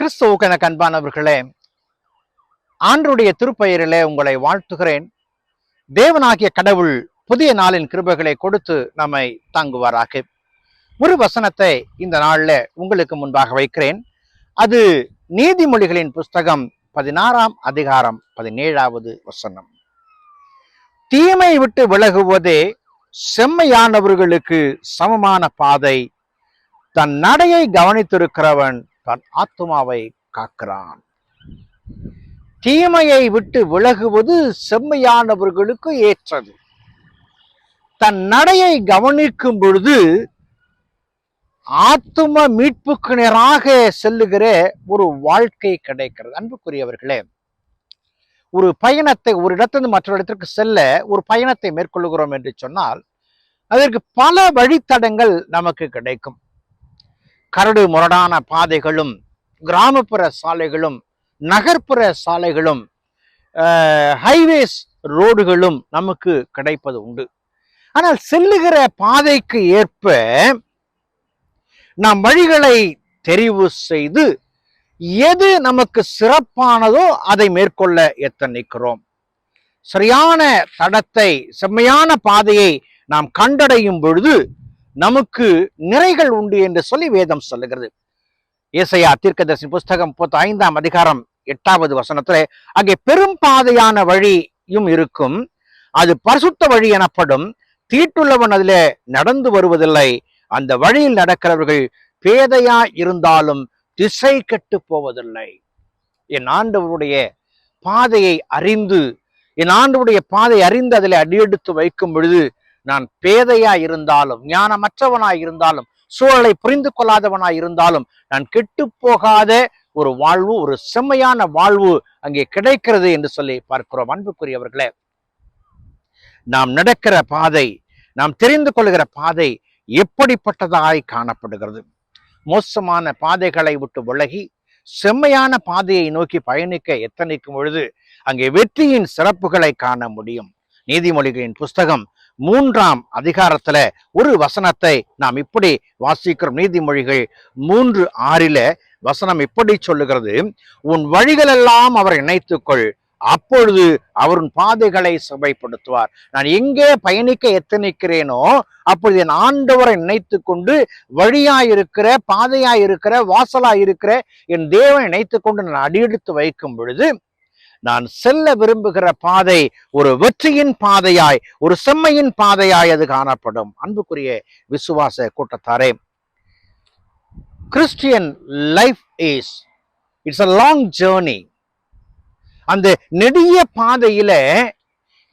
கிறிஸ்துவுக்கு எனக்கு அன்பானவர்களே ஆண்டுடைய திருப்பெயரிலே உங்களை வாழ்த்துகிறேன். தேவனாகிய கடவுள் புதிய நாளின் கிருபைகளை கொடுத்து நம்மை தாங்குவாராக. ஒரு வசனத்தை இந்த நாள்ல உங்களுக்கு முன்பாக வைக்கிறேன். அது நீதிமொழிகளின் புஸ்தகம் பதினாறாம் அதிகாரம் பதினேழாவது வசனம். தீமை விட்டு விலகுவதே செம்மையானவர்களுக்கு சமமான பாதை. தன் நடையை கவனித்திருக்கிறவன் தன் ஆத்துமாவை காக்கிறான். தீமையை விட்டு விலகுவது செம்மையானவர்களுக்கு ஏற்றது. தன் நடையை கவனிக்கும் பொழுது ஆத்தும மீட்புக்கு நேராக செல்லுகிற ஒரு வாழ்க்கை கிடைக்கிறது. அன்புக்குரியவர்களே ஒரு பயணத்தை ஒரு இடத்திலிருந்து மற்றொரு இடத்திற்கு செல்ல ஒரு பயணத்தை மேற்கொள்கிறோம் என்று சொன்னால் அதற்கு பல வழித்தடங்கள் நமக்கு கிடைக்கும். கரடு முரடான பாதைகளும் கிராமப்புற சாலைகளும் நகர்ப்புற சாலைகளும் ஹைவேஸ் ரோடுகளும் நமக்கு கிடைப்பது உண்டு. ஆனால் செல்லுகிற பாதைக்கு ஏற்ப நாம் வழிகளை தெரிவு செய்து எது நமக்கு சிறப்பானதோ அதை மேற்கொள்ள எத்தனிக்கிறோம். சரியான தடத்தை செம்மையான பாதையை நாம் கண்டடையும் பொழுது நமக்கு நிறைகள் உண்டு என்று சொல்லி வேதம் சொல்லுகிறது. ஏசையா தீர்க்கதர்சி புஸ்தகம் முப்பத்தி ஐந்தாம் அதிகாரம் எட்டாவது வசனத்துல அங்கே பெரும் பாதையான வழியும் இருக்கும். அது பரிசுத்த வழி எனப்படும். தீட்டுள்ளவன் அதிலே நடந்து வருவதில்லை. அந்த வழியில் நடக்கிறவர்கள் பேதையா இருந்தாலும் திசை கெட்டு போவதில்லை. என் ஆண்டவருடைய பாதையை அறிந்து என் ஆண்டவருடைய பாதை அறிந்து அதில் அடியெடுத்து வைக்கும் பொழுது நான் பேதையா இருந்தாலும் ஞானமற்றவனாய் இருந்தாலும் சூழலை புரிந்து கொள்ளாதவனாய் இருந்தாலும் நான் கெட்டு போகாத ஒரு வாழ்வு ஒரு செம்மையான வாழ்வு அங்கே கிடைக்கிறது என்று சொல்லி பார்க்கிறோம். அன்புக்குரியவர்களே நாம் நடக்கிற பாதை நாம் தெரிந்து கொள்கிற பாதை எப்படிப்பட்டதாய் காணப்படுகிறது? மோசமான பாதைகளை விட்டு விலகி செம்மையான பாதையை நோக்கி பயணிக்க எத்தனைக்கும் பொழுது அங்கே வெற்றியின் சிறப்புகளை காண முடியும். நீதிமொழிகளின் புஸ்தகம் மூன்றாம் அதிகாரத்துல ஒரு வசனத்தை நாம் இப்படி வாசிக்கிறோம். நீதிமொழிகள் மூன்று ஆறில வசனம் இப்படி சொல்லுகிறது? உன் வழிகளெல்லாம் அவர் இணைத்துக்கொள். அப்பொழுது அவரின் பாதைகளை சுவைப்படுத்துவார் நான் எங்கே பயணிக்க எத்தனிக்கிறேனோ அப்பொழுது என் ஆண்டவரை நினைத்து கொண்டு வழியாயிருக்கிற பாதையாயிருக்கிற வாசலாயிருக்கிற என் தேவனை நினைத்து கொண்டு நான் அடியெடுத்து வைக்கும் பொழுது நான் செல்ல விரும்புகிற பாதை ஒரு வெற்றியின் பாதையாய் ஒரு செம்மையின் பாதையாய் அது காணப்படும். அன்புக்குரிய விசுவாச கூட்டத்தாரே Christian life is it's a long journey அந்த நெடிய பாதையில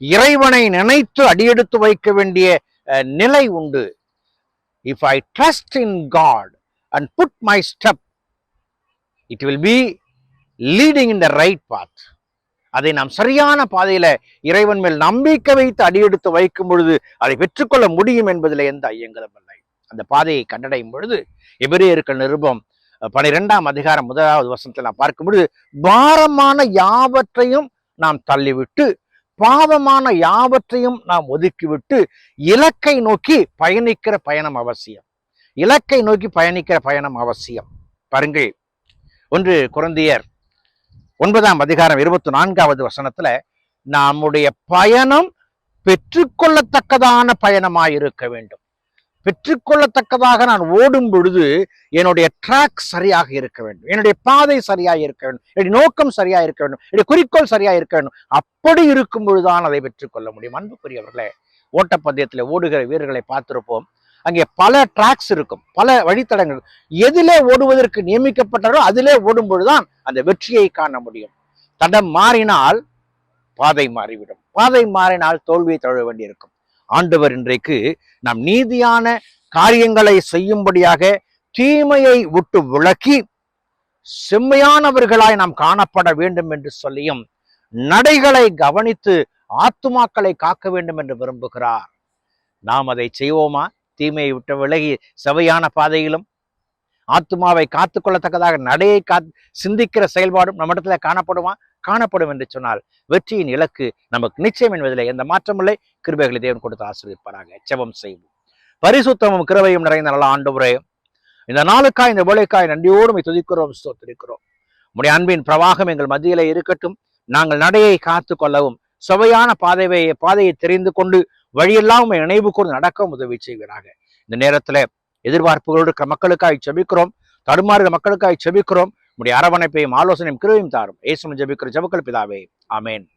இறைவனை நினைத்து அடியெடுத்து வைக்க வேண்டிய நிலை உண்டு. If I trust in God and put my step it will be leading in the right path அதை நாம் சரியான பாதையில இறைவன் மேல் நம்பிக்கை வைத்து அடியெடுத்து வைக்கும் பொழுது அதை பெற்றுக்கொள்ள முடியும் என்பதில் எந்த ஐயங்களும் இல்லை. அந்த பாதையை கண்டடையும் பொழுது எபிரேயர்கள் நிருபம் பனிரெண்டாம் அதிகாரம் முதலாவது வசனத்தில் நாம் பார்க்கும் பொழுது பாரமான யாவற்றையும் நாம் தள்ளிவிட்டு பாவமான யாவற்றையும் நாம் ஒதுக்கிவிட்டு இலக்கை நோக்கி பயணிக்கிற பயணம் அவசியம். இலக்கை நோக்கி பயணிக்கிற பயணம் அவசியம். பாருங்கள் ஒன்று குழந்தையர் ஒன்பதாம் அதிகாரம் இருபத்தி நான்காவது வசனத்துல நம்முடைய பயணம் பெற்றுக்கொள்ளத்தக்கதான பயணமாக இருக்க வேண்டும். பெற்றுக்கொள்ளத்தக்கதாக நான் ஓடும் பொழுது என்னுடைய ட்ராக் சரியாக இருக்க வேண்டும். என்னுடைய பாதை சரியாக இருக்க வேண்டும். என்னுடைய நோக்கம் சரியாக இருக்க வேண்டும். என்னுடைய குறிக்கோள் சரியாக இருக்க வேண்டும். அப்படி இருக்கும் பொழுதுதான் அதை பெற்றுக்கொள்ள முடியும். அன்புக்குரியவர்களே ஓட்டப்பந்தயத்தில் ஓடுகிற வீரர்களை பார்த்திருப்போம். அங்கே பல ட்ராக்ஸ் இருக்கும். பல வழித்தடங்கள். எதிலே ஓடுவதற்கு நியமிக்கப்பட்டாரோ அதிலே ஓடும்பொழுதுதான் அந்த வெற்றியை காண முடியும். தடம் மாறினால் பாதை மாறிவிடும். பாதை மாறினால் தோல்வியை தழுவ வேண்டியிருக்கும். ஆண்டவர் இன்றைக்கு நாம் நீதியான காரியங்களை செய்யும்படியாக தீமையை விட்டு விளக்கி செம்மையானவர்களாய் நாம் காணப்பட வேண்டும் என்று சொல்லியும் நடைகளை கவனித்து ஆத்துமாக்களை காக்க வேண்டும் என்று விரும்புகிறார். நாம் அதை செய்வோமா? தீமையை விட்டு விலகி செவையான பாதையிலும் ஆத்துமாவை காத்துக்கொள்ளத்தக்கதாக நடையை கா சிந்திக்கிற செயல்பாடும் நம்மிடத்துல காணப்படுமா? காணப்படும் என்று சொன்னால் வெற்றியின் இலக்கு நமக்கு நிச்சயம் என்பதில் எந்த மாற்றமில்லை. கிருபைகளை தேவன் கொடுத்து ஆசிரியப்பாராக செபம் செய்வோம். பரிசுத்தமும் கிருபையும் நிறைந்த நல்ல ஆண்டவரே இந்த நாளுக்காய் இந்த வேலைக்காய் நன்றியோடு துதிக்கிறோம் ஸ்தோத்திரிக்கிறோம். உடைய அன்பின் பிரவாகம் எங்கள் மத்தியிலே இருக்கட்டும். நாங்கள் நடையை காத்து கொள்ளவும் சுவையான பாதையை பாதையை தெரிந்து கொண்டு வழியெல்லாம் உம்மை நினைவு கூர்ந்து நடக்க உதவி செய்வீராக. இந்த நேரத்துல எதிர்பார்ப்புகளோடு இருக்கிற மக்களுக்காய் செபிக்கிறோம். தடுமாறுகிற மக்களுக்காய் செபிக்கிறோம். உடைய அரவணைப்பையும் ஆலோசனையும் கிருவையும் தாரும். ஏசுமன் ஜபிக்கிற ஜபக்கல் பிதாவே. ஆமென்.